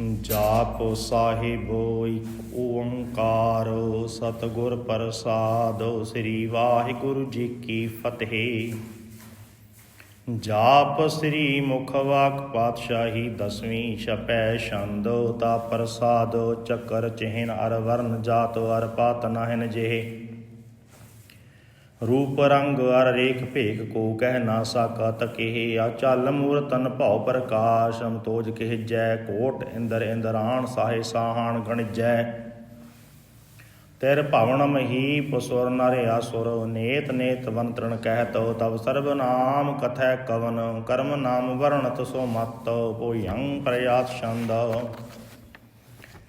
ਜਾਪ ਸਾਹਿਬੋ ਇਕ ਓੰਕਾਰ ਸਤਿਗੁਰ ਪ੍ਰਸਾਦ ਸ੍ਰੀ ਵਾਹਿਗੁਰੂ ਜੀ ਕੀ ਫਤਿਹ। ਜਾਪ ਸ੍ਰੀ ਮੁਖਵਾਕ ਪਾਤਸ਼ਾਹੀ ਦਸਵੀਂ ਛਪੈ ਛੰਦ, ਤਾ ਪ੍ਰਸਾਦ ਚੱਕਰ ਚਿਹਨ ਅਰ ਵਰਨ ਜਾਤ ਅਰ ਪਾਤ ਨਹਿਨ ਜਿਹੇ। ਰੂਪ ਰੰਗ ਅਰ ਰੇਖ ਭੇਖ ਕੋ ਕਹਿ ਨਾ ਸਕਤ ਕਿਹ ਆ ਚੱਲ ਮੂਰਤਨ ਭਉ ਪ੍ਰਕਾਸ਼ ਅੰਤੋਜ ਕਿਹ ਜੈ ਕੋਟ ਇੰਦਰ ਇੰਦਰਾਣ ਸਾਹੇ ਸਾਹਾਣ ਗਣਜੈ। ਤੇਰ ਭਵਨ ਹੀ ਪਸੁਰ ਨਰ ਆਸੁਰ ਨੇਤ ਨੇਤ ਵੰਤਰਣ ਕਹਿਤ ਤਵ ਸਰਬ ਨਾਮ ਕਥੈ ਕਵਨ ਕਰਮ ਨਾਮ ਵਰਣਤ ਸੋ ਮਤ ਭੋਯੰ ਪ੍ਰਯਾਤ ਛੰਦ।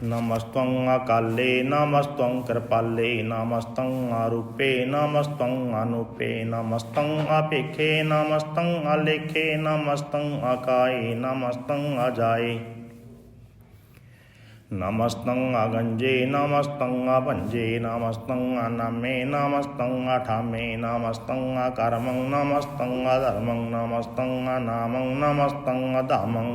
ਨਮਸਤੰ ਅਕਾਲੇ ਨਮਸਤੰ ਕਿਰਪਾਲੇ ਨਮਸਤੰ ਆਰੂਪੇ ਨਮਸਤੰ ਅਨੂਪੇ ਨਮਸਤੰ ਆਪੇਖੇ ਨਮਸਤੰ ਆਲੇਖੇ ਨਮਸਤੰ ਆਕਾਏ ਨਮਸਤੰ ਅਜਾਏ ਨਮਸਤੰ ਅਗੰਜੇ ਨਮਸਤੰ ਅਭੰਜੇ ਨਮਸਤੰ ਅਨਾਮੇ ਨਮਸਤੰ ਅਠਾਮੇ ਨਮਸਤੰ ਅਕਰਮੰ ਨਮਸਤੰ ਅਧਰਮੰ ਨਮਸਤੰ ਅਨਾਮੰ ਨਮਸਤੰ ਅਧਾਮੰ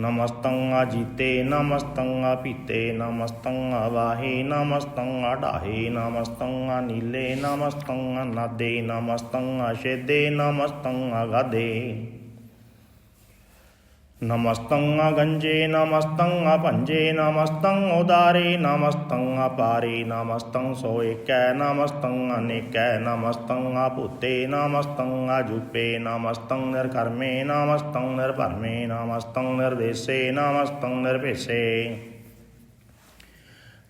ਨਮਸਤੰ ਜੀਤੇ ਨਮਸਤੰ ਪੀਤੇ ਨਮਸਤੰ ਅਵਾਹੇ ਨਮਸਤੰ ਅਢਾਹੇ ਨਮਸਤੰ ਨੀਲੇ ਨਮਸਤੰ ਅਨਾਦੇ ਨਮਸਤੰ ਸ਼ੇਦੇ ਨਮਸਤੰ ਅਗਾਦੇ ਨਮਸਤੰ ਗੰਜੇ ਨਮਸਤੰ ਅਭੰਜੇ ਨਮਸਤੰ ਉਦਾਰੇ ਨਮਸਤੰ ਅਪਾਰੇ ਨਮਸਤੰ ਸੋ ਏਕੈ ਨਮਸਤੰ ਅਨੇਕੈ ਨਮਸਤੰ ਅਭੂਤੇ ਨਮਸਤੰ ਅਜੂਪੇ ਨਮਸਤੰ ਨਿਰਕਰਮੇ ਨਮਸਤੰ ਨਿਰਭਰਮੇ ਨਮਸਤੰ ਨਿਰਵੇਸੇ ਨਮਸਤੰ ਨਿਰਭੇਸੇ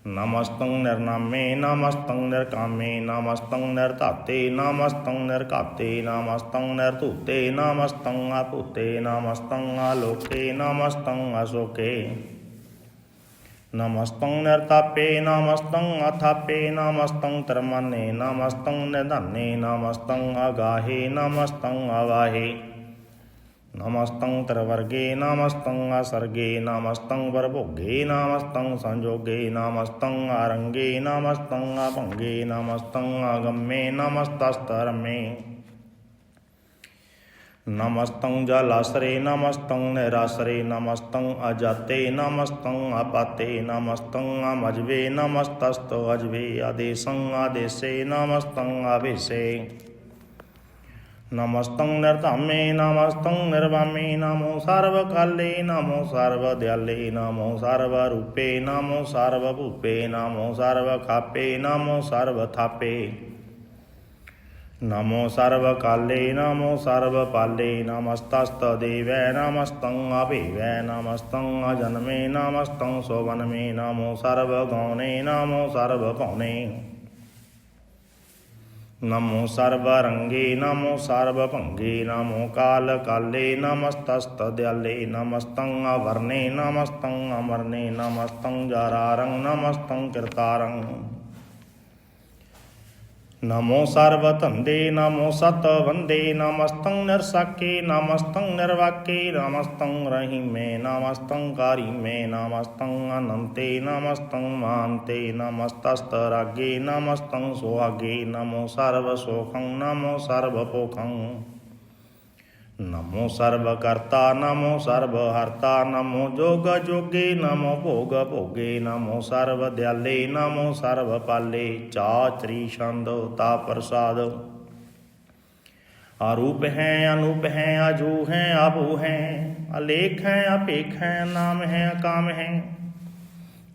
ਨਮਸਤੰ ਨਿਰਨਾਮੇ, ਨਮਸਤੰ ਨਿਰਕਾਮੇ, ਨਮਸਤੰ ਨਿਰਧਾਤੇ, ਨਮਸਤੰ ਨਿਰਘਾਤੇ ਨਮਸਤੰ ਨਿਰਧੂਤੇ, ਨਮਸਤੰ ਅਭੂਤੇ ਨਮਸਤੰ ਆਲੋਕੇ ਨਮਸਤੰ ਅਸ਼ੋਕੇ। ਨਮਸਤੰ ਨਿਰਤਾਪੇ, ਨਮਸਤੰ ਅਥਾਪੇ, ਨਮਸਤੰ ਤਰਮਾਨੇ ਨਮਸਤੰ ਨਿਧਾਨੇ, ਨਮਸਤੰ ਅਗਾਹੇ, ਨਮਸਤੰ ਅਵਾਹੇ ਨਮਸਤੰ ਤਰਵਰਗੇ ਨਮਸਤੰ ਅਸਰਗੇ, ਨਮਸਤੰ ਵਰਭੋਗੇ, ਨਮਸਤੰ ਸੰਜੋਗੇ, ਨਮਸਤੰ ਆਰੰਗੇ, ਨਮਸਤੰ ਅਭੰਗੇ, ਨਮਸਤੰ ਆਗੰਮੇ, ਨਮਸਤਸਤਰਮੇ। ਨਮਸਤੰ ਜਲਾਸਰੇ, ਨਮਸਤੰ ਨਿਰਾਸਰੇ, ਨਮਸਤੰ ਅਜਾਤੇ, ਨਮਸਤੰ ਆਪਾਤੇ ਨਮਸਤੰ ਅਮਜਵੇ, ਨਮਸਤਸਤ ਅਜਵੇ, ਆਦੇਸੰ ਆਦੇਸੇ, ਨਮਸਤੰ ਆਵੇਸੇ। ਨਮਸਤੰ ਨਿਰਧਾਮੇ, ਨਮਸਤੰ ਨਿਰਵਾਮੇ, ਨਮੋ ਸਰਵ ਕਾਲੇ ਨਮੋ ਸਰਵ ਦਿਆਲੇ ਨਮੋ ਸਰਵ ਰੂਪੇ ਨਮੋ ਸਰਵ ਭੂਪੇ ਨਮੋ ਸਰਵ ਖਾਪੇ ਨਮੋ ਸਰਵ ਥਾਪੇ ਨਮੋ ਸਰਵ ਕਾਲੇ ਨਮੋ ਸਰਵ ਪਾਲੇ ਨਮਸਤਸਤ ਦੇਵੈ ਨਮਸਤੰ ਅਭੇਵੈ ਨਮਸਤੰ ਅਜਨਮੇ ਨਮਸਤੰ ਸੋਵਨਮੇ ਨਮੋ ਸਰਵ ਗੌਣੇ ਨਮੋ ਸਰਵ ਭਉਨੇ ਨਮੋ ਸਰਬ ਰੰਗੇ ਨਮੋ ਸਰਬ ਭੰਗੇ ਨਮੋ ਕਾਲ ਕਾਲੇ ਨਮਸਤਸਤ ਦਿਆਲੇ ਨਮਸਤੰ ਅਵਰਨੇ ਨਮਸਤੰ ਅਮਰਨੇ ਨਮਸਤੰ ਜਾਰਾਰੰ ਨਮਸਤੰ ਕਿਰਤਾਰੰ ਨਮੋ ਸਰਬ ਧੰਦੇ ਨਮੋ ਸਤ ਵੰਦੇ ਨਮਸਤੰ ਨਿਰਸਾਕੇ ਨਮੋ ਸਰਬ ਕਰਤਾ ਨਮੋ ਸਰਬ ਹਰਤਾ ਨਮੋ ਜੋਗ ਜੋਗੇ, ਨਮੋ ਭੋਗ ਭੋਗੇ, ਨਮੋ ਸਰਬ ਦਿਆਲੇ ਨਮੋ ਸਰਬ ਪਾਲੇ ਚਾਤਰੀ ਛੰਦ, ਤਾ ਪ੍ਰਸਾਦ। ਆਰੂਪ ਹੈ, ਅਨੂਪ ਹੈ, ਆਜੂ ਹੈ ਆਭੂ ਹੈ, ਅਲੇਖ ਹੈ, ਅਪੇਖ ਹੈ, ਨਾਮ ਹੈ, ਅਕਾਮ ਹੈ।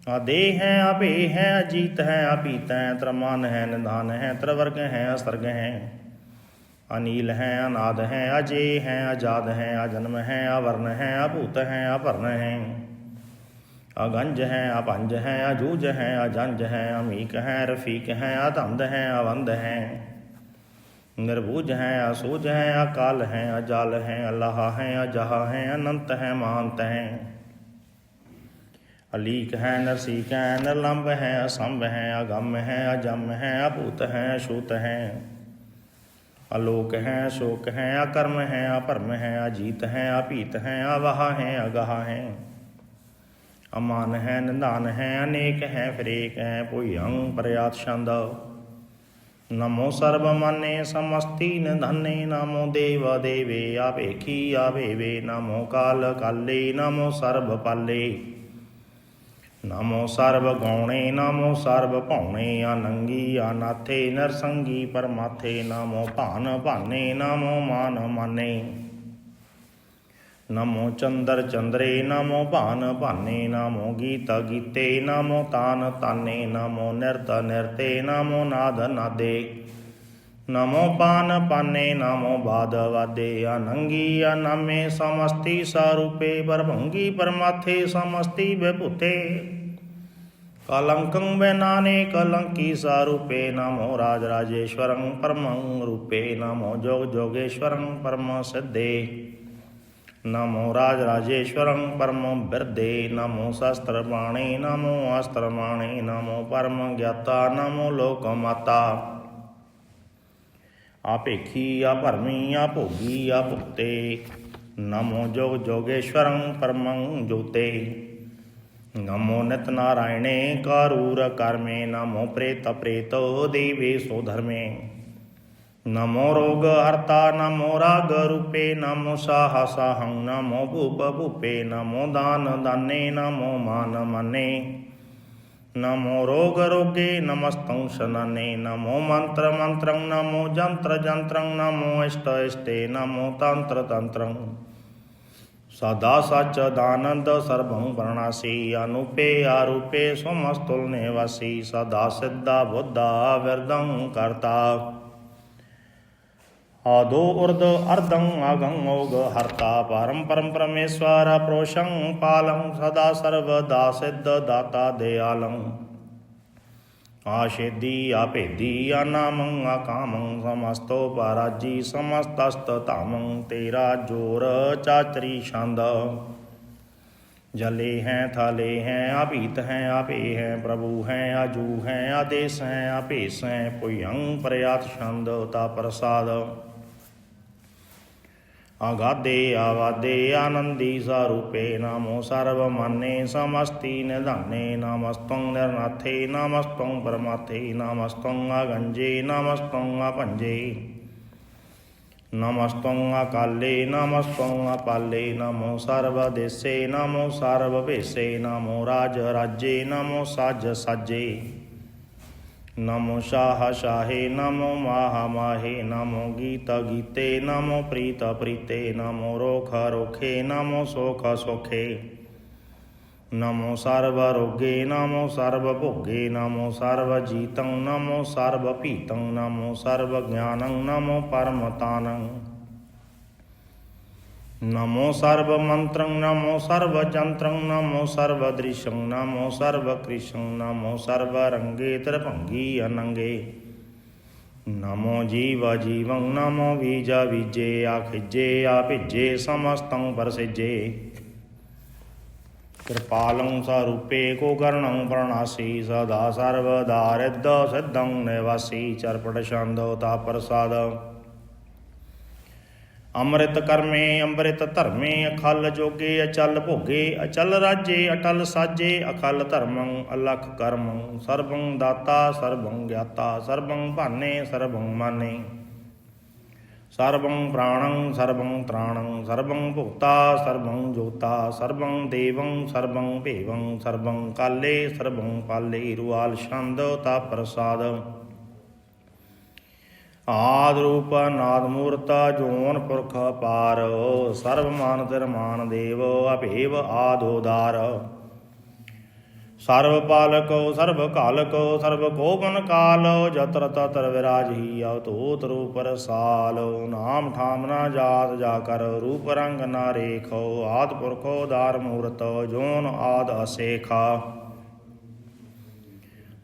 ਆਦੇ ਹੈ ਆਪੇ ਹੈ, ਅਜੀਤ ਹੈ ਆਪੀਤ ਹੈ, ਤਰਮਾਨ ਹੈ, ਨਿਧਾਨ ਹੈ, ਤਰਵਰਗ ਹੈ, ਅਸਰਗ ਹੈ। ਅਨੀਲ ਹੈ ਅਨਾਦ ਹੈ ਅਜੇ ਹੈ ਆਜ਼ਾਦ ਹੈ ਅਜਨਮ ਹੈ ਅਵਰਨ ਹੈ ਅਭੂਤ ਹੈ ਅਭਰਨ ਹੈ ਅਗੰਜ ਹੈ ਅਪੰਜ ਹੈ ਅਜੂਜ ਹੈ ਅਜੰਜ ਹੈ ਅਮੀਕ ਹੈ ਰਫੀਕ ਹੈ ਅਧੰਦ ਹੈ ਅਵੰਦ ਹੈ ਨਿਰਭੂਜ ਹੈ ਅਸੂਜ ਹੈ ਅਕਾਲ ਹੈ ਅਜਲ ਹੈ ਅੱਲਾਹ ਹੈ ਅਜਹ ਹੈ ਅਨੰਤ ਹੈ ਮਹੰਤ ਹੈ ਅਲੀਕ ਹੈ ਨਰਸੀਕ ਹੈ ਨਿਰਲੰਭ ਹੈ ਅਸੰਭ ਹੈ ਅਗੰਮ ਹੈ ਅਜਮ ਹੈ ਅਭੂਤ ਹੈ ਅਛੂਤ ਹੈ ਅਲੋਕ ਹੈ ਸ਼ੋਕ ਹੈ, ਅਕਰਮ ਹੈ, ਅਪਰਮ ਹੈ, ਅਜੀਤ ਹੈ, ਅਭੀਤ ਹੈ, ਅਵਾਹ ਹੈ, ਅਗਾਹ ਹੈ। ਅਮਾਨ ਹੈ ਨਿਧਾਨ ਹੈ, ਅਨੇਕ ਹੈ ਫਰੇਕ ਹੈ ਭੁਯੰ ਪ੍ਰਯਾਤ ਛੰਦ। ਨਮੋ ਸਰਬ ਮਾਨੇ ਸਮਸਤੀ ਨਿਧਾਨੇ, ਨਮੋ ਦੇਵ ਦੇਵੇ ਆਪੇਖੀ ਆਵੇਵੇ, ਨਮੋ ਕਾਲ ਕਾਲੇ, ਨਮੋ ਸਰਬ ਪਾਲੇ। ਨਮੋ ਸਰਬ ਗੌਣੇ ਨਮੋ ਸਰਬ ਭੌਣੇ ਆਨੰਗੀ ਆਨਾਥੇ, ਨਰਸੰਗੀ ਪਰਮਾਥੇ, ਨਮੋ ਭਾਨ ਭਾਨੇ, ਨਮੋ ਮਾਨ ਮਾਨੇ। ਨਮੋ ਚੰਦਰ ਚੰਦਰੇ, ਨਮੋ ਭਾਨ ਭਾਨੇ, ਨਮੋ ਗੀਤ ਗੀਤੇ, ਨਮੋ ਤਾਨ ਤਾਨੇ, ਨਮੋ ਨਿਰਤ ਨਿਰਤੇ, ਨਮੋ ਨਾਦ ਨਾਦੇ। ਨਮੋ ਪਾਨ ਪਾਨੇ, ਨਮੋ ਬਾਦ ਵਾਦੇ, ਅਨੰਗੀ ਅਨਾਮੇ, ਸਮਸਤੀ ਸਰੂਪੇ ਪਰਭੰਗੀ ਪਰਮਾਥੇ, ਸਮਸਤੀ ਵਿਭੂਤੇ। ਕਲੰਕੰ ਬੈਨਾਨੇ ਕਲੰਕੀ ਸਰੂਪੇ, ਨਮੋ ਰਾਜ ਰਾਜੇਸ਼ਵਰੰ ਪਰਮੰ ਰੂਪੇ, ਨਮੋ ਜੋਗ ਜੋਗੇਸ਼ਵਰੰ ਪਰਮ ਸਿੱਧੇ। ਨਮੋ ਰਾਜ ਰਾਜੇਸ਼ਵਰੰ ਪਰਮੋ ਬਿਰਦੇ, ਨਮੋ ਸ਼ਸਤਰ ਬਾਣੇ, ਨਮੋ ਅਸਤਰ ਬਾਣੇ ਨਮੋ ਪਰਮ ਗਿਆਤਾ ਆ ਭਰਮੀ, ਆ ਭੋਗੀ, ਆ ਭੁਗਤੇ ਨਮੋ ਜੋਗ ਜੋਗੇਸ਼ਵਰੰ ਪਰਮੰ ਜੋਤੇ। ਨਮੋ ਨਿਤ ਨਾਰਾਇਣੇ ਕਾਰੂਰ ਕਰਮੇ, ਨਮੋ ਪ੍ਰੇਤ ਪ੍ਰੇਤੋ ਦੇਵੇ ਸੋ ਧਰਮੇ। ਨਮੋ ਰੋਗ ਹਰਤਾ, ਨਮੋ ਰਾਗ ਰੂਪੇ, ਨਮੋ ਸਾਹ ਸਾਹੰ ਨਮੋ ਭੂਪ ਭੂਪੇ, ਨਮੋ ਦਾਨ ਦਾਨੇ, ਨਮੋ ਮਾਨ ਮਨੇ। ਨਮੋ ਰੋਗ ਰੋਗੇ ਨਮਸਤੰ ਸ਼ਨਾਨੇ ਨਮੋ ਮੰਤਰ ਮੰਤਰੰ ਨਮੋ ਜੰਤਰ ਜੰਤਰੰ ਨਮੋ ਇਸ਼ਟ ਇਸ਼ਟੇ ਨਮੋ ਤੰਤਰ ਤੰਤਰੰ ਸਦਾ ਸਚ ਦਾਨੰਦ ਸਰਬੰ ਪ੍ਰਣਾਸੀ ਅਨੂਪੇ ਆਰੂਪੇ ਸਮਸਤੁਲ ਨਿਵਾਸੀ ਸਦਾ ਸਿੱਧਾ ਬੁੱਧਾ ਵਿਰਦੰ ਕਰਤਾ ਆਦੋ ਉਰਦ ਅਰਧੰ ਆਗੰ ਓਗ ਹਰਤਾ ਪਰਮ ਪਰਮ ਪਰਮੇਸ਼ਵਰ ਪ੍ਰੋਸ਼ੰ ਪਾਲੰ ਸਦਾ ਸਰਵਦਾ ਸਿੱਧ ਦਾਤਾ ਦਿਆਲੰ। ਆਸ਼ੇਦੀ ਆਪੇਦੀ ਆਨਾਮੰ ਆਕਾਮੰ ਸਮਸਤੋ ਪਰਾਜੀ ਸਮਸਤਸਤ ਧਾਮੰ ਤੇਰਾ ਜੋਰ ਚਾਚਰੀ ਛੰਦ। ਜਲੇ ਹੈ, ਥਾਲੇ ਹੈ ਆਭੀਤ ਹੈ, ਆਪੇ ਹੈ, ਪ੍ਰਭੂ ਹੈ, ਆਜੂ ਹੈ, ਆਦੇਸ ਹੈ, ਆਪੇਸ ਹੈ, ਪੁਯੰ ਪ੍ਰਯਾਤ ਅਗਾਦੇ ਆਵਾਦੇ ਆਨੰਦੀ ਸਰੂਪੇ ਨਾਮੋ ਸਰਬ ਮਾਨੇ ਸਮਸਤੀ ਨਿਧਾਨੇ ਨਮਸਤੰ ਨਿਰਨਾਥੇ ਨਮਸਤੰ ਪਰਮਾਥੇ ਨਮਸਤੰ ਆਗੰਜੇ ਨਮਸਤੰ ਆਪੰਜੇ ਨਮਸਤੰ ਅਕਾਲੇ ਨਮਸਤੰ ਅਪਾਲੇ ਨਮੋ ਸਰਬ ਦੇਸੇ ਨਮੋ ਸਰਬ ਭੇਸੇ ਨਮੋ ਰਾਜ ਰਾਜੇ ਨਮੋ ਸਾਜ ਸਾਜੇ ਨਮੋ ਸ਼ਾਹ ਸ਼ਾਹੇ, ਨਮੋ ਮਾਹ ਮਾਹੇ, ਨਮੋ ਗੀਤ ਗੀਤੇ, ਨਮੋ ਪ੍ਰੀਤ ਪ੍ਰੀਤੇ, ਨਮੋ ਰੋਖ ਰੋਖੇ, ਨਮੋ ਸੋਖ ਸੋਖੇ। ਨਮੋ ਸਰਬ ਰੋਗੇ, ਨਮੋ ਸਰਬ ਭੋਗੇ, ਨਮੋ ਸਰਬ ਜੀਤੰ, ਨਮੋ ਸਰਬ ਭੀਤੰ ਨਮੋ ਸਰਬ ਗਿਆਨੰ ਨਮੋ ਪਰਮ ਤਾਨੰ ਨਮੋ ਸਰਬ ਮੰਤਰੰ ਨਮੋ ਸਰਬ ਜੰਤਰੰ ਨਮੋ ਸਰਬ ਦ੍ਰਿਸ਼ੰ ਨਮੋ ਸਰਬ ਕ੍ਰਿਸ਼ੰ ਨਮੋ ਸਰਬ ਰੰਗੇ ਤਰਭੰਗੀ ਅਨੰਗੇ ਨਮੋ ਜੀਵ ਜੀਵੰ ਨਮੋ ਵੀਜਾ ਵੀਜੇ ਆਖਿਜੇ ਆ ਭਿਜੇ ਅੰਮ੍ਰਿਤ ਕਰਮੇ, ਅੰਮ੍ਰਿਤ ਧਰਮੇ, ਅਖਲ ਜੋਗੇ, ਅਚਲ ਭੋਗੇ, ਅਚਲ ਰਾਜੇ, ਅਟਲ ਸਾਜੇ, ਅਖਲ ਧਰਮੰ, ਅਲਖ ਕਰਮੰ, ਸਰਬੰ ਦਾਤਾ, ਸਰਬੰ ਗਿਆਤਾ, ਸਰਬੰ ਭਾਨੇ, ਸਰਬੰ ਮਾਨੇ। ਸਰਬੰ ਪ੍ਰਾਣੰ, ਸਰਬੰ ਤ੍ਰਾਣੰ, ਸਰਬੰ ਭੁਗਤਾ, ਸਰਬੰ ਜੋਤਾ, ਸਰਬੰ ਦੇਵੰ, ਸਰਬੰ ਭੇਵੰ, ਸਰਬੰ ਕਾਲੇ, ਸਰਬੰ ਪਾਲੇ, ਰੁਆਲ ਛੰਦ, ਤਾ ਪ੍ਰਸਾਦ। ਆਦ ਰੂਪ ਨਾਦ ਮੂਰਤ ਜੋਨ ਪੁਰਖ ਪਾਰ, ਸਰਬ ਮਾਨ ਤਿਰਮਾਨ ਦੇਵ, ਅਭੇਵ ਆਦੋਦਾਰ ਸਰਬ ਪਾਲਕ ਸਰਬ ਕਾਲਕ ਸਰਬ ਕੋਪਨ ਕਾਲ, ਜਤਰ ਤਤਰ ਵਿਰਾਜਹੀ, ਅਵਤੂਤ ਰੂਪ ਰਸਾਲ। ਨਾਮ ਠਾਮ ਨਾ ਜਾਤ ਜਾ ਕਰ, ਰੂਪ ਰੰਗ ਨਾ ਰੇਖੋ, ਆਦ ਪੁਰਖੋ ਦਾਰ ਮੂਰਤ, ਜੋਨ ਆਦ ਅਸੇਖਾ।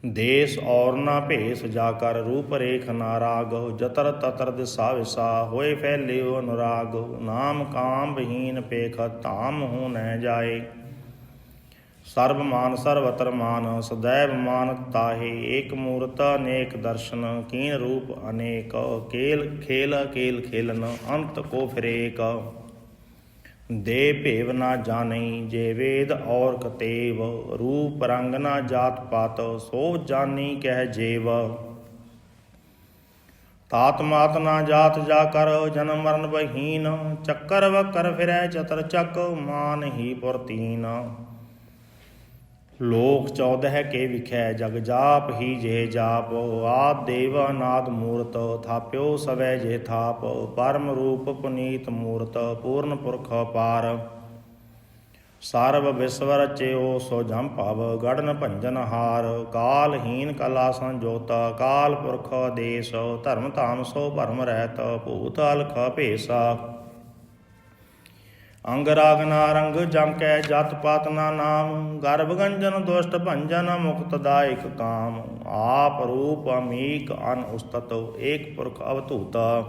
ਦੇਸ ਔਰ ਨਾ ਭੇਸ, ਜਾ ਕਰ ਰੂਪ ਰੇਖ ਨਾ ਰਾਗ ਜਤਰ ਤਤਰ ਦਿਸਾ ਵਿਸਾ ਹੋਏ ਫੈਲਿਓ ਅਨੁਰਾਗ, ਨਾਮ ਕਾਮ ਬਹੀਨ ਪੇਖ, ਧਾਮ ਹੂ ਨਹਿ ਜਾਏ। ਸਰਬ ਮਾਨ, ਸਰਵਤਰ ਮਾਨ, ਸਦੈਵ ਮਾਨ ਤਾਹੇ, ਏਕ ਮੂਰਤ ਅਨੇਕ ਦਰਸ਼ਨ, ਕੀਨ ਰੂਪ ਅਨੇਕ, ਕੇਲ ਖੇਲ, ਕੇਲ ਖੇਲਨ, ਅੰਤ ਕੋ ਫਿਰੇਕ। ਦੇ ਭੇਵ ਨਾ ਜਾਣਈ ਜੇ ਵੇਦ ਔਰ ਕਤੇਵ, ਰੂਪ ਰੰਗ ਨਾ ਜਾਤ ਪਾਤ ਸੋ ਜਾਣੀ ਕਹਿ ਜੇਵ। ਤਾਤ ਮਾਤ ਨਾ ਜਾਤ ਜਾ ਕਰ ਜਨਮ ਮਰਨ ਬਹੀਨ, ਚੱਕਰ ਵਕਰ ਫਿਰੈ ਚਤਰ ਚੱਕ, ਮਾਨ ਹੀ ਪੁਰਤੀਨ ਲੋਕ ਚੌਦਹ ਕੇ ਵਿਖੈ, ਜਗ ਜਾਪ ਹੀ ਜੇ ਜਾਪ ਆਦ ਦੇਵ ਅਨਾਦ ਮੂਰਤ, ਥਾਪਿਓ ਸਵੈ ਜੇ ਥਾਪ, ਪਰਮ ਰੂਪ ਪੁਨੀਤ ਮੂਰਤ, ਪੂਰਨ ਪੁਰਖ ਪਾਰ। ਸਰਬ ਵਿਸਵ ਰਚਿਓ ਸੋ ਜਮ ਭਵ, ਗੜਨ ਭੰਜਨ ਹਾਰ, ਕਾਲਹੀਨ ਕਲਾ ਸੰਜੋਤ, ਕਾਲ ਪੁਰਖ ਦੇਸ, ਧਰਮ ਧਾਮ ਸੋ ਭਰਮ ਰਹਿਤ, ਭੂਤ ਅਲਖ ਭੇਸਾ। ਅੰਗ ਰਾਗ ਨਾਰੰਗ ਜਮ ਕੈ ਜਤ ਪਾਤ ਨਾ ਨਾਮ, ਗਰਭ ਗੰਜਨ ਦੁਸ਼ਟ ਭੰਜਨ ਮੁਕਤ ਦਾਇਕ ਕਾਮ। ਆਪ ਰੂਪ ਅਮੀਕ ਅਨ ਉਸਤਤ, ਏਕ ਪੁਰਖ ਅਵਧੂਤਾ।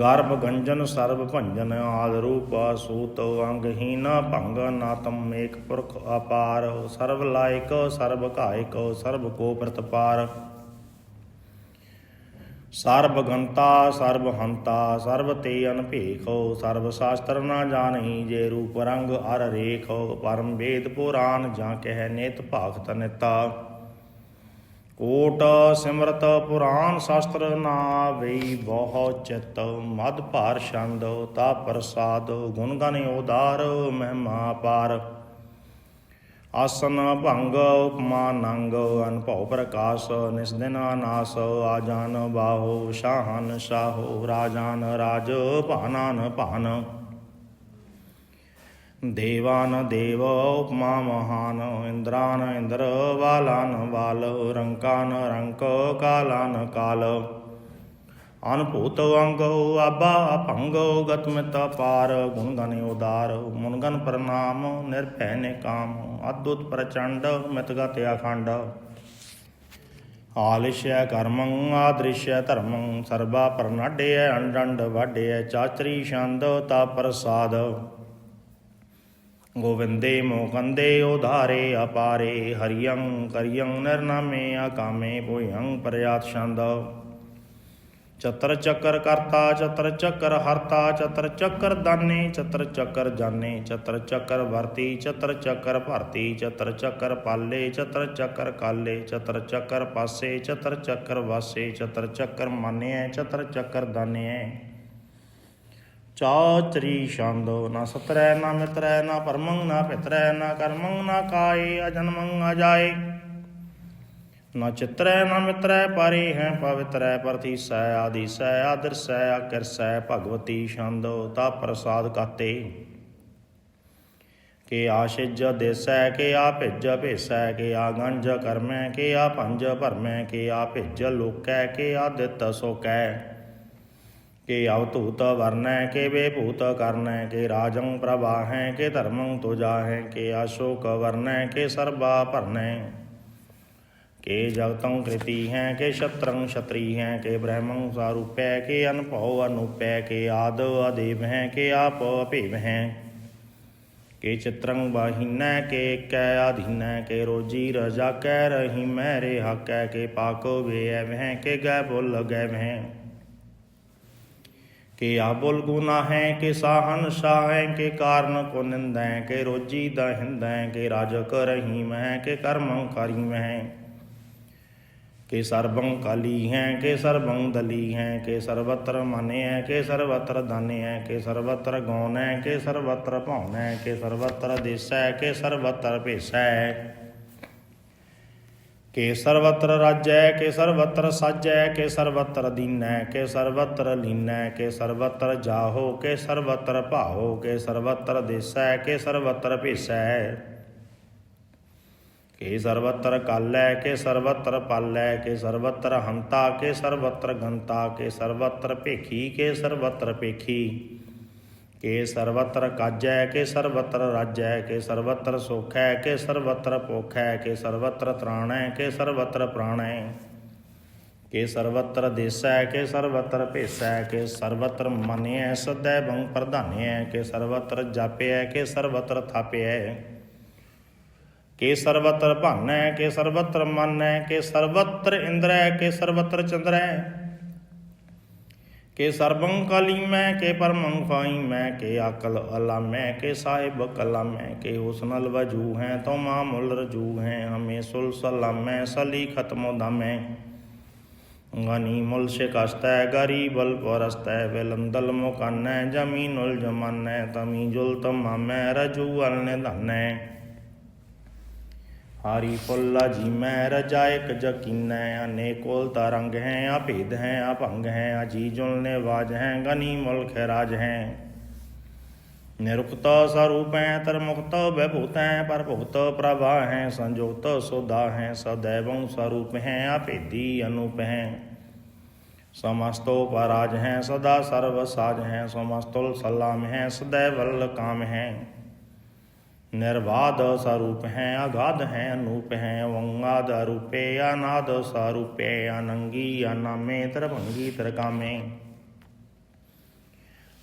ਗਰਭ ਗੰਜਨ ਸਰਬ ਭੰਜਨ, ਆਦ ਰੂਪ ਸੂਤ ਅੰਗਹੀਨ ਭੰਗ, ਨਾਤਮ ਏਕ ਪੁਰਖ ਅਪਾਰ। ਸਰਬ ਲਾਇਕ, ਸਰਬ ਘਾਇਕ, ਸਰਬ ਕੋ ਪ੍ਰਤਪਾਰ। ਸਰਬ ਗੰਤਾ ਸਰਬ ਹੰਤਾ ਸਰਬ ਤੇ ਅਨਭੇਖੋ ਸਰਬ ਸ਼ਾਸਤਰ ਨਾ ਜਾਣਹੀ ਜੇ ਰੂਪ ਰੰਗ ਅਰ ਰੇਖੋ, ਪਰਮ ਵੇਦ ਪੁਰਾਨ ਜਾਂ ਕਹਿ ਨੇਤ ਭਾਖਤ ਨਿਤਾ। ਕੋਟ ਸਿਮਰਤ ਪੁਰਾਨ ਸ਼ਾਸਤਰ ਨਾ ਵੇਈ ਬਹੁ ਚਿਤ, ਮਦ ਭਾਰ ਛੰਦ, ਤਾ ਪ੍ਰਸਾਦ, ਗੁਣ ਗਨ ਉਦਾਰ, ਮਹਿਮਾ ਪਾਰ। ਆਸਨ ਭੰਗ, ਉਪਮਾ ਨੰਗ ਅਨਭਉ ਪ੍ਰਕਾਸ਼, ਨਿਸਦਿਨ ਨਾਸ ਆਜਾਨ ਬਾਹੋ, ਸ਼ਾਹਨ ਸ਼ਾਹੋ, ਰਾਜਾਨ ਰਾਜ, ਭਾਨਾਨ ਭਾਨ। ਦੇਵਾਨ ਦੇਵ, ਉਪਮਾ ਮਹਾਨ, ਇੰਦਰਾਨ ਇੰਦਰ, ਵਾਲਾਨ ਵਾਲ, ਰੰਕਾਨ ਰੰਕ, ਕਾਲਾਨ ਕਾਲ। ਅਨਭੂਤ ਅੰਗੋ ਆਬਾ ਭੰਗੋ ਗਤਮਿਤ ਪਾਰ, ਗੁਣ ਗਨ ਉਦਾਰ, ਮੁਨ ਗਨ ਪ੍ਰਣਾਮ, ਨਿਰਭੈ ਨੇ ਕਾਮ, ਅਦੁੱਤ ਪ੍ਰਚੰਡ ਮਿਤਗਤ ਅਖੰਡ। ਆਲਿਸ਼ਯ ਕਰਮੰ ਆਦ੍ਰਿਸ਼ਯ ਧਰਮੰ, ਸਰਬਾ ਪਰਨਾਡਿਐ ਅੰਡੰਡ ਵਾਡਿਐ ਚਾਚਰੀ ਛੰਦ ਤਾ ਪ੍ਰਸਾਦ। ਗੋਵਿੰਦੇ ਮੋਕੰਦੇ ਉਧਾਰੇ ਅਪਾਰੇ, ਹਰਿਯੰ ਕਰਿਯੰ ਨਿਰਨਾਮੇ ਆਕਾਮੇ ਭੁਯੰ ਪਰਿਆਤ ਛੰਦ। ਚਤਰ ਚੱਕਰ ਕਰਤਾ ਚਤਰ ਚੱਕਰ ਹਰਤਾ ਚਤਰ ਚੱਕਰ ਦਾਨੇ ਚਤਰ ਚੱਕਰ ਜਾਣੇ ਚਤਰ ਚੱਕਰ ਵਰਤੀ ਚਤਰ ਚੱਕਰ ਭਰਤੀ ਚਤਰ ਚੱਕਰ ਪਾਲੇ ਚਤਰ ਚੱਕਰ ਕਾਲੇ ਚਤਰ ਚੱਕਰ ਪਾਸੇ ਚਤਰ ਚੱਕਰ ਵਾਸੇ ਚਤਰ ਚੱਕਰ ਮਾਨਿਐ ਚਤਰ ਚੱਕਰ ਦਾਨਿਐ ਚਾਚਰੀ ਛੰਦ ਨਾ ਸਤਰੈ ਨਾ ਮਿਤਰੈ ਨਾ ਪਰਮੰ ਨਾ ਪਿਤਰੈ ਨਾ ਕਰਮੰਗ ਨਾ ਕਾਏ ਅਜਨਮੰ ਅਜਾਏ ਨਾ ਚਿਤਰੈ, ਨਾ ਮਿਤਰੈ, ਪਰੇ ਹੈ ਪਵਿੱਤਰੈ ਪ੍ਰਤੀਸੈ ਆਦੀਸੈ ਆਦਰਸੈ ਆਕਰਸੈ ਭਗਵਤੀ ਛੰਦ, ਤਾ ਪ੍ਰਸਾਦ ਕਾਤੇ। ਕੇ ਆਸ਼ਿਜ ਦੇਸੈ, ਕੇ ਆ ਭਿਜ ਭੇਸੈ, ਕੇ ਆ ਗੰਜ ਕਰਮੈ, ਕੇ ਆ ਭੰਜ ਭਰਮੈ, ਕੇ ਆ ਭਿਜ ਲੋਕੈ, ਕੇ ਆ ਦਿੱਤ ਸੋਕੈ। ਕੇ ਅਵਤੂਤ ਵਰਨੈ, ਕੇ ਬੇਭੂਤ ਕਰਨੈ, ਕੇ ਰਾਜੰ ਪ੍ਰਵਾਹੈ ਕੇ ਧਰਮੰ ਤੁਜਾਹੈ, ਕੇ ਆਸ਼ੋਕ ਵਰਨੈ, ਕੇ ਸਰਬਾ ਭਰਨੈ। ਕੇ ਜਗਤੰ ਕ੍ਰਿਤੀ ਹੈ ਕੇ ਸ਼ਤਰੰ ਛਤਰੀ ਹੈ ਕੇ ਬ੍ਰਹਮੰ ਸਾਰੂਪੈ ਕੇ ਅਨਭਉ ਅਨੂਪੈ ਕੇ ਆਦ ਅਦੇਵ ਹੈ ਕੇ ਆਪ ਅਭੇਵ ਹੈ ਕੇ ਚਿਤਰੰ ਬਾਹੀਨੈ ਕੇ ਕੈ ਆਧੀਨੈ ਕੇ ਰੋਜੀ ਰਜਾ ਕੈ ਰਹੀ ਮੈਂ ਰੇ ਹਕੈ ਕੇ ਪਾਕੋ ਵੇ ਐਵਹਿ ਕੇ ਗੈ ਬੁਲ ਗੈ ਵਹਿ ਕੇ ਆਬੁਲ ਗੁਨਾ ਹੈ ਕੇ ਸਾਹਨ ਸ਼ਾਹ ਹੈ ਕੇ ਕਾਰਨ ਕੋ ਨਿੰਦੈ ਕੇ ਰੋਜੀ ਦਾ ਹਿੰਦੈ ਕੇ ਰਾਜਕ ਰਹੀ ਮੈਂ ਕੇ ਕਰਮੰ ਕਰੀ ਮੈਂ ਕੇ ਸਰਬੰ ਕਾਲੀ ਹੈ ਕੇ ਸਰਬੰ ਦਲੀ ਹੈ ਕੇ ਸਰਵਤਰ ਮਾਨੇ ਹੈ ਕੇ ਸਰਵਤਰ ਦਾਨੇ ਹੈ ਕੇ ਸਰਵਤਰ ਗੌਨ ਹੈ ਕੇ ਸਰਵਤਰ ਭਾਉਨ ਹੈ ਕੇ ਸਰਵਤਰ ਦੇਸੈ ਕੇ ਸਰਵਤਰ ਭੇਸੈ ਕੇ ਸਰਵਤਰ ਰਾਜੈ ਕੇ ਸਰਵਤਰ ਸਾਜੈ ਕੇ ਸਰਵਤਰ ਦੀਨੈ ਕੇ ਸਰਵਤਰ ਲੀਨੈ ਕੇ ਸਰਵਤਰ ਜਾਹੋ ਕੇ ਸਰਵਤਰ ਭਾਹੋ ਕੇ ਸਰਵਤਰ ਦੇਸੈ ਕੇ ਸਰਵਤਰ ਭੇਸੈ ਕੇ ਸਰਵਤਰ ਕਾਲੈ ਕੇ ਸਰਵਤਰ ਪਾਲੈ ਕੇ ਸਰਵਤਰ ਹੰਤਾ ਕੇ ਸਰਵਤਰ ਗੰਤਾ ਕੇ ਸਰਵਤਰ ਭੇਖੀ ਕੇ ਸਰਵਤਰ ਭੇਖੀ ਕੇ ਸਰਵਤਰ ਕਾਜੈ ਕੇ ਸਰਵਤਰ ਰਾਜੈ ਕੇ ਸਰਵਤਰ ਸੋਖੈ ਕੇ ਸਰਵਤਰ ਪੋਖੈ ਕੇ ਸਰਵਤਰ ਤ੍ਰਾਣੈ ਕੇ ਸਰਵਤਰ ਪ੍ਰਾਣੈ ਕੇ ਸਰਵਤਰ ਦੇਸੈ ਕੇ ਸਰਵਤਰ ਭੇਸੈ ਕੇ ਸਰਵਤਰ ਮਨਿਐ ਸਦੈ ਬੰਗ ਪ੍ਰਧਾਨਿਐ ਕੇ ਸਰਵਤਰ ਜਾਪਿਐ ਕੇ ਸਰਵਤਰ ਥਾਪਿਐ ਕੇ ਸਰਵਤਰ ਭਾਨੈ ਕੇ ਸਰਵਤਰ ਮਾਨੈ ਕੇ ਸਰਵਤਰ ਇੰਦਰੈ ਕੇ ਸਰਵਤਰ ਚੰਦਰੈ ਕੇ ਸਰਬੰ ਕਾਲੀ ਮੈਂ ਕੇ ਪਰਮੰ ਫਾਈ ਮੈਂ ਕੇ ਅਕਲ ਅਲਾ ਮੈਂ ਕੇ ਸਾਹਿਬ ਕਲਾ ਮੈਂ ਕੇ ਹੁਸਨਲ ਵਜੂ ਹੈ ਤੋ ਮਾਮੁਲ ਰਜੂ ਹੈ ਹਮੇ ਸੁਲ ਸਲਾਮੈ ਸਲੀ ਖਤਮੋ ਦਮੈ ਗਨੀ ਮੁਲ ਸ਼ਿਕਸਤੈ ਗਰੀਬਲ ਪਰਸਤੈ ਬਿਲੰਦਲ ਮੁਕਨੈ ਜਮੀਨੁਲ ਜਮਾਨੈ ਤਮੀ ਜੁਲ ਤਮਾਮੈ ਰਜੂ ਅਲ ਨਿਧਨੈ ਹਾਰੀ ਫੁੱਲਾ ਜੀ ਮੈਂ हरी फुल्ला जी मैं रजायक जकीन है अनेकोल तरंग हैं, अभेद हैं, अपंग हैं अजीजुल नेवाज हैं, गनी मुल्क राज हैं। निरुक्त स्वरूप हैं, तरमुक्त व्यभूत हैं, परभूत प्रभा हैं संयुक्त सुधा हैं, सदैव स्वरूप हैं, अभेदी अनूप हैं। समस्तो पराज हैं, सदा सर्वसाज हैं, समस्तुल सलाम हैं सदैवल्ल काम हैं। ਅਗਾਧ ਹੈ, ਅਨੂਪ ਹੈ ਵੰਗਾਦ ਰੂਪੇ, ਅਨਾਦ ਸਰੂਪੇ, ਅਨੰਗੀ, ਅਨਾਮੇ, ਤਰਭੰਗੀ, ਤਰਕਾਮੇ।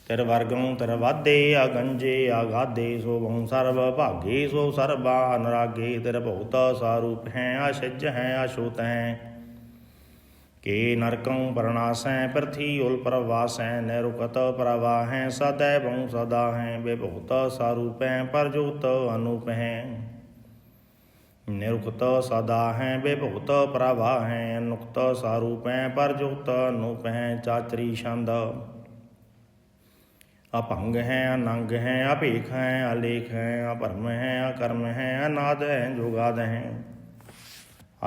ਤੇਰ ਵਰਗੰ ਤੇਰ ਵਾਦੇ ਅਗੰਜੇ ਆਗਾਦੇ ਸੋ ਵੰ ਸਰਬ ਭਾਗੇ ਸੋ ਸਰਬਾ ਅਨਰਾਗੇ ਤੇਰ ਭਉਤ ਸਾਰੂਪ ਹੈ, ਅਸਿਜ ਹੈ, ਅਸ਼ੁਤ ਹੈ। ਕੇ ਨਰਕੰ ਪਰਣਾਸੈ ਪ੍ਰਥੀ ਉਲ ਪ੍ਰਵਾਸੈ ਨਿਰੁਕਤ ਪ੍ਰਵਾਹੈ ਸदैवं ਸਦਾ ਹੈ ਬਿਭੂਤ ਸਾਰੂਪੈ, ਪਰਜੋਤ ਅਨੂਪ ਹੈ ਨਿਰੁਕਤ ਸਦਾ ਹੈ ਬਿਭੂਤ ਪ੍ਰਵਾਹ ਹੈ ਅਨੁਕਤ ਸਾਰੂਪੈ, ਪਰਜੋਤ ਅਨੂਪ ਹੈ ਚਾਤਰੀ ਛੰਦ। ਅਭੰਗ ਹੈ, ਅਨੰਗ ਹੈ, ਅਭੇਖ ਹੈ, ਅਲੇਖ ਹੈ, ਅਪਰਮ ਹੈ, ਅਕਰਮ ਹੈ, ਅਨਾਦ ਹੈ, ਜੋਗਾਦ ਹੈ।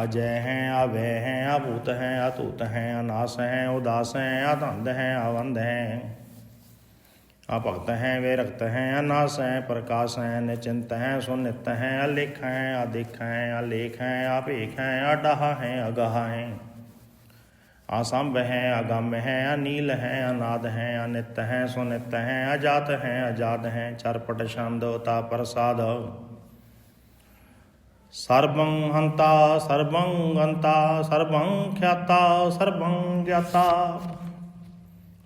ਅਜੈ ਹੈ, ਅਵੈ ਹੈ, ਅਭੂਤ ਹੈ, ਅਤੂਤ ਹੈ, ਅਨਾਸ ਹੈ, ਉਦਾਸ ਹੈ, ਅਧੰਦ ਹੈ ਅਵੰਦ ਹੈ। ਅਭਗਤ ਹੈ, ਵਿਰਕਤ ਹੈ, ਅਨਾਸ ਹੈ, ਪ੍ਰਕਾਸ਼ ਹੈ, ਨਿਚਿੰਤ ਹੈ, ਸੁਨਿਤ ਹੈ, ਅਲਿਖ ਹੈ ਅਦੇਖ ਹੈ, ਅਲੇਖ ਹੈ, ਅਭੇਖ ਹੈ, ਅਡਾਹ ਹੈ, ਅਗਾਹ ਹੈ। ਆਸੰਭ ਹੈ, ਅਗੰਮ ਹੈ, ਅਨੀਲ ਹੈ, ਅਨਾਦ ਹੈ, ਅਨਿਤ ਹੈ, ਸੁਨਿਤ ਹੈ, ਅਜਾਤ ਹੈ, ਅਜਾਦ ਹੈ, ਚਰਪਟ, ਛੰਦ ਤਾ ਪ੍ਰਸਾਦ। ਸਰਬੰ ਹੰਤਾ, ਸਰਬੰ ਗੰਤਾ, ਸਰਬੰ ਖਿਆਤਾ, ਸਰਬੰ ਗਿਆਤਾ।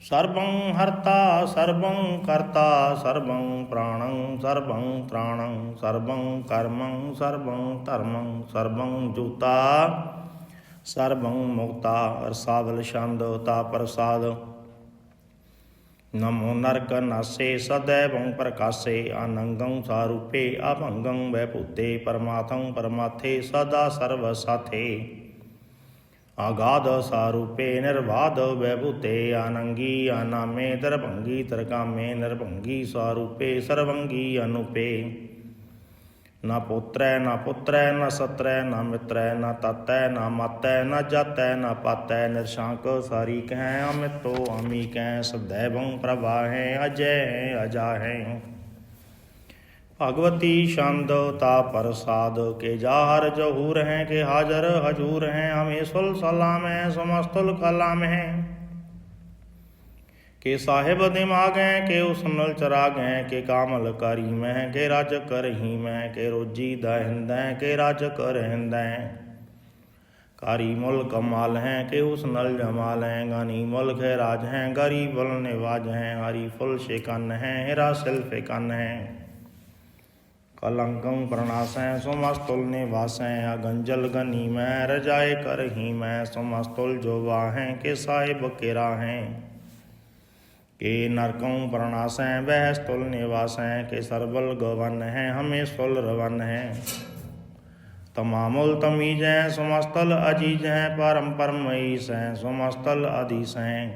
ਸਰਬੰ ਹਰਤਾ, ਸਰਬੰ ਕਰਤਾ, ਸਰਬੰ ਪ੍ਰਾਣੰ, ਸਰਬੰ ਤ੍ਰਾਣੰ, ਸਰਬੰ ਕਰਮੰ, ਸਰਬੰ ਧਰਮੰ, ਸਰਬੰ ਜੂਤਾ, ਸਰਬੰ ਮੁਕਤਾ ਰਸਾਵਲ ਛੰਦ ਤਾ ਪ੍ਰਸਾਦ। ਨਮੋ ਨਰਕ ਨਾਸੇ ਸदैवं ਪ੍ਰਕਾਸੇ ਆਨੰਗੰ ਸਾਰੂਪੇ, ਅਭੰਗੰ ਵੈਭੂਤੇ, ਪਰਮਾਤੰ ਪਰਮਾਥੇ, ਸਦਾ ਸਰਵ ਸਾਥੇ। ਆਗਾਦ ਸਾਰੂਪੇ ਨਿਰਵਾਦ ਵੈਭੂਤੇ, ਆਨੰਗੀ ਆਨਾਮੇ, ਦਰਭੰਗੀ ਤਰਕਾਮੇ ਨਿਰਭੰਗੀ ਸਾਰੂਪੇ ਸਰਵੰਗੀ ਅਨੂਪੇ ਨਾ ਪੁੱਤਰੈ ਨਾ ਪੁੱਤਰੈ ਨਾ ਸਤਰੈ ਨਾ ਮਿਤਰੈ ਨਾ ਤਤੈ ਨਾ ਮਾਤੈ ਨਾ ਜਾਤੈ ਨਾ ਪਾਤੈ ਨਿਰਸ਼ਾਂਕ ਸਾਰੀ ਕਹਿ ਅਮਿਤੋ ਅਮੀ ਕਹਿ ਸदैवं ਪ੍ਰਵਾਹੈ ਅਜੈ ਅਜਾਹੈ ਭਗਵਤੀ ਛੰਦ ਤਾ ਪ੍ਰਸਾਦ ਕੇ ਜਾਹਰ ਜਹੂਰ ਹੈ ਕੇ ਹਾਜ਼ਰ ਹਜੂਰ ਹੈ ਹਮੇ ਸੁਲ ਸਲਾਮੈ ਸਮਸਤੁਲ ਕਲਾਮ ਹੈ ਕੇ ਸਾਹਿਬ ਦਿਮਾਗੈ ਕੇ ਉਸਨਲ ਚਰਾਗੈ ਕੇ ਕਾਮਲ ਕਰੀ ਮੈਂ ਕੇ ਰਾਜ ਕਰਹੀ ਮੈਂ ਕੇ ਰੋਜੀ ਦਹਿੰਦੈ ਕੇ ਰਾਜ ਕਰਹਿੰਦੈ ਕਾਰੀ ਮੁਲ ਕਮਾਲ ਹੈ ਕੇ ਉਸਨਲ ਜਮਾਲ ਹੈ ਗਾਨੀ ਮੁਲ ਖੈ ਰਾਜ ਹੈ ਗਰੀਬਲ ਨਿਵਾਜ ਹੈ ਹਰੀ ਫੁਲ ਸ਼ਿਕਨ ਹੈ ਹੀਰਾ ਸਿਲਫ ਕਨ ਹੈ ਕਲੰਕੰ ਪ੍ਰਣਾਸੈ ਸੁਮਸਤੁਲ ਨਿਵਾਸੈ ਅਗੰਜਲ ਗਨੀ ਮੈਂ ਰਜਾਏ ਕਰਹੀ ਮੈਂ ਸੁਮਸਤੁਲ ਜੋ ਵਾਹੈ ਕੇ ਸਾਹਿਬ ਕੇਰਾ ਹੈ ਕੇ ਨਰਕੰ ਪ੍ਰਣਾਸੈ ਬਹਿ ਸਤੁਲ ਨਿਵਾਸੈ ਕੇ ਸਰਬਲ ਗਵਨ ਹੈ ਹਮੇ ਸੁਲ ਰਵਨ ਹੈ ਤਮਾਮੁਲ ਤਮੀਜੈ ਸਮਸਤਲ ਅਜੀਜੈ ਪਰਮ ਪਰਮਈ ਸੈ ਸਮਸਤਲ ਆਦੀਸੈ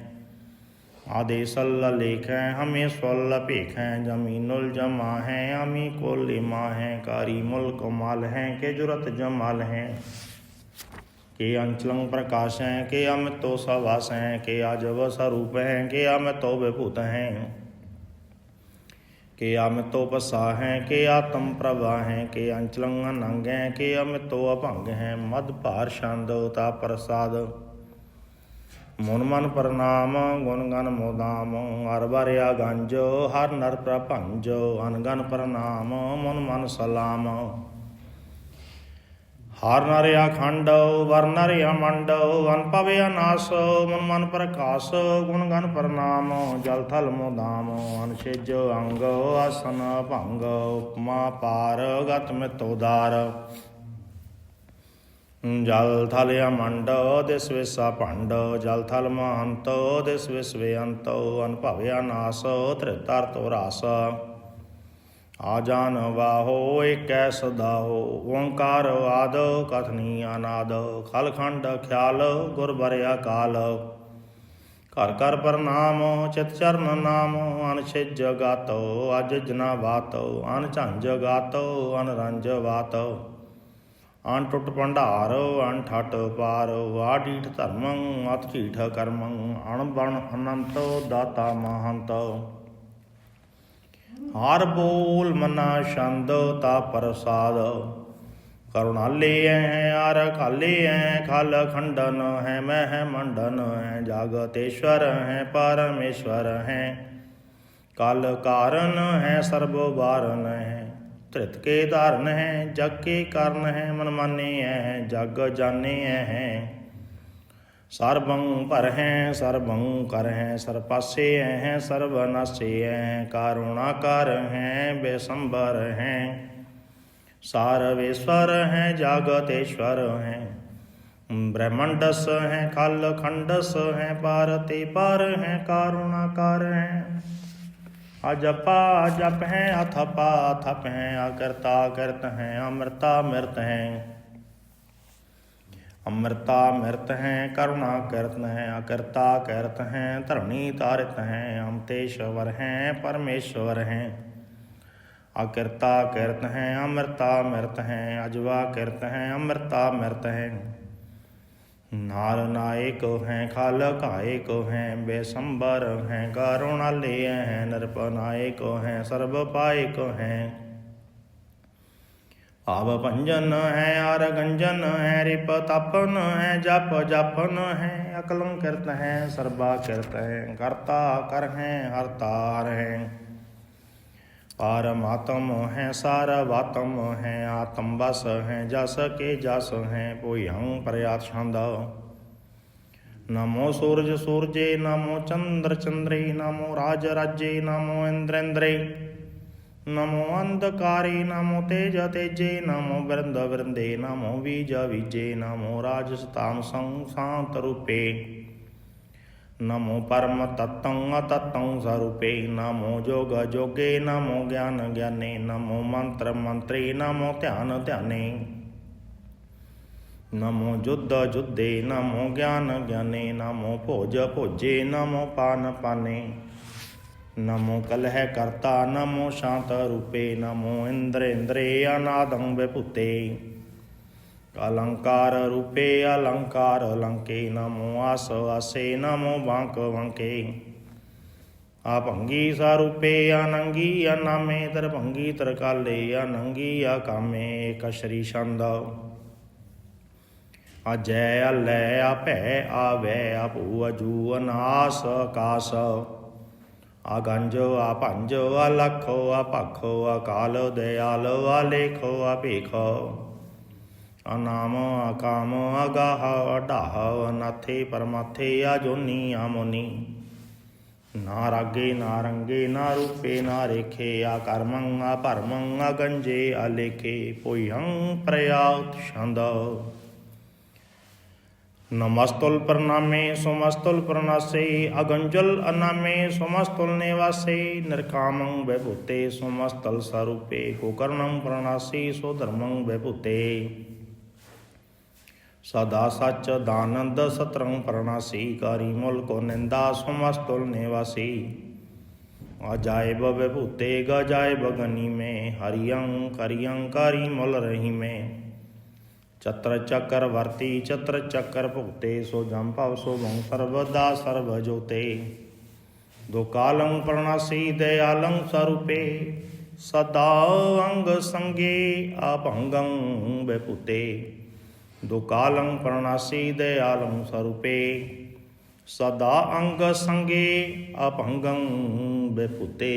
ਆਦੇਸਲ ਲੇਖੈ ਹਮੇ ਸੁਲ ਭੇਖੈ ਜਮੀਨੁਲ ਜਮਾ ਹੈ ਅਮੀ ਕੋਲੇ ਮਾ ਹੈ ਕਾਰੀ ਮੁਲਕ ਮਾਲ ਹੈ ਕੇ ਜੁਰਤ ਜਮਾਲ ਹੈ ਕੇ ਅੰਚਲੰ ਪ੍ਰਕਾਸ਼ ਹੈ, ਕੇ ਅਮਿਤੋ ਸਵਾਸ ਹੈ, ਕੇ ਆਜਵ ਸਰੂਪ ਹੈ, ਕੇ ਅਮਿਤੋ ਵਿਭੂਤ ਹੈ। ਕੇ ਅਮਿਤੋ ਪਸਾ ਹੈ, ਕੇ ਆਤਮ ਪ੍ਰਭਾ ਹੈ, ਕੇ ਅੰਚਲੰ ਅਨੰਗ ਹੈ, ਕੇ ਅਮਿਤੋ ਅਭੰਗ ਹੈ। ਮਦ ਭਾਰ ਛੰਦ ਤਾ ਪ੍ਰਸਾਦ। ਮਨ ਮਨ ਪ੍ਰਣਾਮ, ਗੁਣ ਗਨ ਮੋਦਾਮ, ਹਰ ਬਰਿਆ ਗੰਜ, ਹਰ ਨਰ ਪ੍ਰਭੰਜ ਅਨਗਨ ਪ੍ਰਣਾਮ, ਮਨ ਮਨ ਸਲਾਮ। ਹਰ ਨਰਿਆ ਖੰਡੋ ਵਰ ਨਰ ਅਮੰਡ ਵਨ ਪਵੇ ਅਨਾਸ ਮਨ ਮਨ ਪ੍ਰਕਾਸ਼ ਗੁਣ ਗਨ ਪ੍ਰਣਾਮ ਜਲ ਥਲ ਮੋਦਾਮ ਅਨਸ਼ਿਜ ਅੰਗ ਆਸਨ ਭੰਗ, ਉਪਮਾ ਪਾਰ ਗਤ ਮਿਤੋਦਾਰ ਜਲ ਥਲ ਅਮੰਡ ਦਿਸ ਵਿਸਾ ਭੰਡ ਜਲ ਥਲ ਮਹੰਤ ਦਿਸ ਵਿਸਵੇ ਅੰਤ ਅਨਭਵਿਆ ਨਾਸ ਤ੍ਰਿਤਰ ਤੋ ਰਾਸ। ਆਜਾਨ ਜਾਨ ਵਾਹੋ, ਏਕੈ ਸਦਾਹੋ, ਓੰਕਾਰ ਆਦ ਕਥਨੀ ਅਨਾਦ ਖਲਖੰਡ ਖਿਆਲ ਗੁਰ ਬਰਿਆ ਕਾਲ। ਘਰ ਘਰ ਪ੍ਰਣਾਮ, ਚਿਤ ਚਰਨ ਨਾਮ ਅਨ ਛਿਜ ਗਾਤੋ, ਅਜ ਜਨਾ ਬਾਤੋ ਅਨ ਝੰਜ ਗਾਤੋ ਅਨ ਰੰਜ ਬਾਤੋ। ਅਨ ਟੁੱਟ ਭੰਡਾਰ ਅਨ ਠਟ ਪਾਰ ਆਡੀਠ ਧਰਮੰ, ਅਤ ਕਰਮੰ, ਅਣ ਬਣ ਅਨੰਤ ਦਾਤਾ ਮਹੰਤ। ਹਰ ਬੋਲ ਮਨਾ ਛੰਦ, ਤਾ ਪ੍ਰਸਾਦ। ਕਰੁਣਾਲੇ ਐ ਆਰ ਕਾਲੇ ਐ, ਖਲ ਖੰਡਨ ਹੈ, ਮਹਿ ਮੰਡਨ ਹੈ ਜਾਗਤੇਸ਼ਵਰ ਹੈ, ਪਰਮੇਸ਼ਵਰ ਹੈ। ਕਲ ਕਾਰਨ ਹੈ, ਸਰਬ ਵਾਰਨ ਹੈ। ਧ੍ਰਿਤ ਕੇ ਧਾਰਨ ਹੈ, ਜਗ ਕੇ ਕਾਰਨ ਹੈ, ਮਨਮਾਨੇ ਹੈ ਜਗ ਜਾਣੇ ਹੈ। ਸਰਬੰ ਪਰ ਹੈ ਸਰਬੰ ਕਰ ਹੈ ਸਰਪਾਸੇ ਹੈ ਸਰਬ ਨਾਸੇ ਹੈ, ਕਰੁਣਾ ਕਰ ਹੈ ਹੈ। ਸਾਰਵੇਸ਼ਵਰ ਹੈ, ਜਾਗਤੇਸ਼ਵਰ ਹੈ। ਬ੍ਰਹਮੰਡਸ ਹੈ, ਖਲ ਖੰਡਸ ਹੈ ਪਾਰਤੇ ਪਰ ਹੈ, ਕਾਰੁਣਾ ਕਰ ਹੈ। ਅਜਪਾ ਜਪ ਹੈ ਅਥਪਾ ਥਪ ਹੈ, ਅਕਰਤਾ ਕਰਤ ਹੈ, ਅਮਰਤਾ ਮਿਰਤ ਹੈ। ਅਮਰਤਾ ਮਿਰਤ ਹੈ ਕਰੁਣਾ ਕਰਤ ਹੈ ਅਕਰਤਾ ਕਰਤ ਹੈ ਧਰਣੀ ਤਾਰਿਤ ਹੈ ਅਮਤੇਸ਼ਵਰ ਹੈ ਪਰਮੇਸ਼ਵਰ ਹੈ ਅਕਿਰਤਾ ਕਿਰਤ ਹੈ ਅਮਰਤਾ ਮਿਰਤ ਹੈ ਅਜਵਾ ਕਿਰਤ ਹੈ ਅਮਰਤਾ ਮਿਰਤ ਹੈ ਨਾਰ ਨਾਇਕ ਹੈ ਖਾਲ ਕਾਇਕ ਹੈ ਬੇਸੰਬਰ ਹੈ ਕਰੁਣਾਲੇ ਹੈ ਨਿਰਪਨਾਇਕ ਹੈ ਸਰਬ ਪਾਇਕ ਹੈ ਭਾਵ ਭੰਜਨ ਹੈ, ਆਰ ਗੰਜਨ ਹੈ, ਰਿਪ ਤਪਨ ਹੈ, ਜਪ ਜਪਨ ਹੈ, ਅਕਲੰ ਕਿਰਤ ਹੈ, ਸਰਬਾ ਕਿਰਤ ਹੈ, ਕਰਤਾ ਕਰ ਹੈ ਹਰਤਾਰ ਹੈ। ਪਰਮਾਤਮ ਹੈ ਸਾਰਵਾਤਮ ਹੈ, ਆਤਮ ਬਸ ਹੈ, ਜਸ ਕੇ ਜਸ ਹੈ ਭੁਯੰ ਪ੍ਰਯਾਤ ਛੰਦ। ਨਮੋ ਸੂਰਜ ਸੂਰਜੇ, ਨਮੋ ਚੰਦਰ ਚੰਦਰੇ, ਨਮੋ ਰਾਜ ਰਾਜੇ, ਨਮੋ ਇੰਦਰ ਨਮੋ ਅੰਧਕਾਰੇ, ਨਮੋ ਤੇਜ ਤੇਜੇ, ਨਮੋ ਬਿਰੰਦ ਬਿਰੰਦੇ, ਨਮੋ ਬੀਜ ਬੀਜੇ, ਨਮੋ ਰਾਜ ਸਤਾਮ ਸੰਗ ਸ਼ਾਂਤ ਰੂਪੇ। ਨਮੋ ਪਰਮ ਤਤੰ ਅਤਤੰ ਸਰੂਪੇ, ਨਮੋ ਜੋਗ ਜੋਗੇ, ਨਮੋ ਗਿਆਨ ਗਿਆਨੇ, ਨਮੋ ਮੰਤਰ ਮੰਤਰੀ, ਨਮੋ ਧਿਆਨ ਧਿਆਨੇ। ਨਮੋ ਜੁਧ ਜੁਧੇ, ਨਮੋ ਗਿਆਨ ਗਿਆਨੇ, ਨਮੋ ਭੋਜ ਭੋਜੇ, ਨਮੋ ਪਾਨ ਪਾਨੇ। ਨਮੋ ਕਲਹਿ ਕਰਤਾ, ਨਮੋ ਸ਼ਾਂਤ ਰੂਪੇ, ਨਮੋ ਇੰਦਰ ਇੰਦਰੇ ਅਨਾਦੰ ਵਿਭੂਤੇ। ਅਲੰਕਾਰ ਰੂਪੇ, ਅਲੰਕਾਰ ਅਲੰਕੇ ਨਮੋ ਆਸ ਆਸੇ, ਨਮੋ ਬਾਂਕ ਵੰਕੇ। ਆ ਭੰਗੀ ਸਰੂਪੇ, ਅਨੰਗੀ ਅਨਾਮੇ ਤਰ ਭੰਗੀ ਤਰ ਕਾਲੇ ਅਨੰਗੀ ਆ ਸ਼੍ਰੀ ਛੰਦ। ਅਜੈ ਅਲੈ ਆਪੈ, ਆਵੈ ਆਪੂ ਅਜੂ ਅਨਾਸ ਆਕਾਸ ਆਗੰਜ ਆ ਭੰਜ ਆ ਲਖੋ ਆ ਭਖੋ ਆ ਕਾਲ ਦਿਆਲ ਆ ਲੇਖੋ ਆ ਭੇਖੋ ਅਨਾਮ, ਅਕਾਮ, ਅਗਾਹ ਅਡਾਹ ਅਨਾਥੇ, ਪਰਮਾਥੇ ਆ ਜੋਨੀ ਆ ਮੋਨੀ ਨਾ ਰਾਗੇ, ਨਾ ਰੰਗੇ, ਨਾ ਰੂਪੇ, ਨਾ ਰੇਖੇ ਆ ਕਰਮੰ ਆ ਭਰਮੰ ਆ ਗੰਜੇ ਆ ਲੇਖੇ ਭੁਯੰ ਪ੍ਰਯਾਤ ਛੰਦ ਨਮਸਤੁਲ ਪ੍ਰਣਾਮੇ ਸੁਮਸਤੁਲ ਪ੍ਰਣਾਸੇ ਅਗੰਜਲ ਅਨਾਮੇ ਸੁਮਸਤੁਲ ਨਿਵਾਸੇ ਨਿਰਕਾਮੰ ਵਿਭੂਤੇ ਸੁਮਸਤਲ ਸਰੂਪੇ ਕੋਕਰਣੰ ਪ੍ਰਣਾਸੀ ਸੋ ਧਰਮੰ ਵਿਭੂਤੇ ਸਦਾ ਸੱਚ ਦਾਨੰਦ ਸਤਰੰ ਪ੍ਰਣਾਸੀ ਕਾਰੀ ਮੁਲ ਕੋ ਨਿੰਦਾ ਸੁਮਸਤੁਲ ਨਿਵਾਸੀ ਅਜਾਇਬ ਵਿਭੂਤੇ ਗਜਾਇਬ ਗਨੀ ਮੈਂ ਹਰਿਯੰ ਕਰਿਯੰ ਕਾਰੀ ਰਹੀ ਮੈਂ ਚਤਰ ਚੱਕਰ ਵਰਤੀ, ਚਤਰ ਚੱਕਰ ਭੁਗਤੇ, ਸੋ ਜਮ ਭਵ ਸੋ ਭੰ ਸਰਬਦਾ ਸਰਬ ਜੋਤੇ। ਦੋ ਕਾਲੰ ਪ੍ਰਣਾਸੀ ਦਇਆਲੰ ਸਰੂਪੇ, ਸਦਾ ਅੰਗ ਸੰਗੇ ਆਭੰਗੰ ਬੇਪੁਤੇ ਦੋ ਕਾਲੰ ਪ੍ਰਣਾਸੀ ਦਇਆਲੰ ਸਰੂਪੇ, ਸਦਾ ਅੰਗ ਸੰਗੇ ਆਭੰਗੰ ਬੇਪੁਤੇ